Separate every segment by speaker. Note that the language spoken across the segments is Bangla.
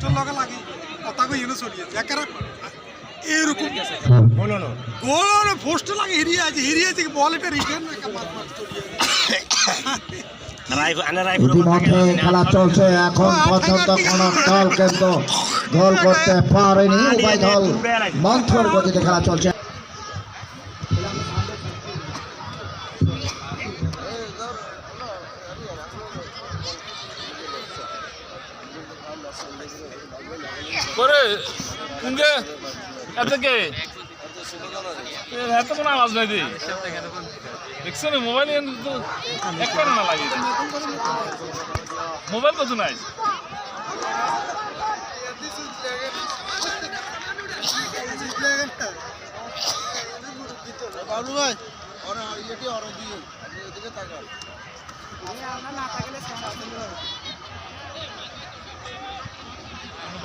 Speaker 1: পোস্টার লগা লাগি কথা কই ইউনো চলি একারা এরকম গোল পোস্টার লাগে হিরিয়ে আছে হিরিয়ে আছে বল এটা রিটার্ন একটা মার মার চলি
Speaker 2: ইতিমধ্যে খেলা চলছে এখন পর্যন্ত কোন দল কিন্তু গোল করতে পারেনি উভয় দল। মন্থর গতিতে খেলা চলছে।
Speaker 3: করে কুঙ্গে এত কে? এত কোনো আওয়াজ নাই দি। দেখছ না মোবাইল তো একটা না লাগে মোবাইল কত নাই?
Speaker 1: ভাই ওরা ইয়েটি দিয়ে? এদিকে
Speaker 3: বাবুর কোথা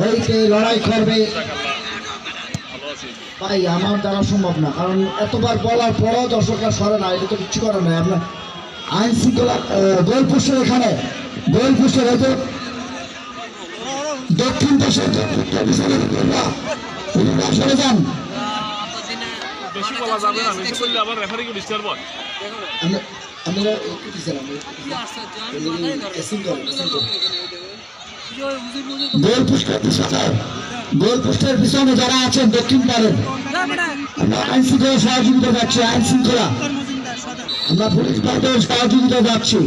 Speaker 2: ওইটি লড়াই করবে। ভাই, আমার দ্বারা সম্ভব না, কারণ এতবার বলার পরেও দর্শকরা সরে না, এটা তো কিচ্ছু করার নয় আপনার আইন শৃঙ্খলা গোল পোস্টের এখানে, গোল পোস্টের হয়তো দক্ষিণ পাশে সরে যান। আমরা গোল পোস্টের পিছনে, গোল পিছনে যারা আছেন দক্ষিণ পারেন আমরা আইন শৃঙ্খলা সহযোগিতা পাচ্ছি আইন শৃঙ্খলা আমরা পুলিশ বাহিনীর সহযোগিতা পাচ্ছি।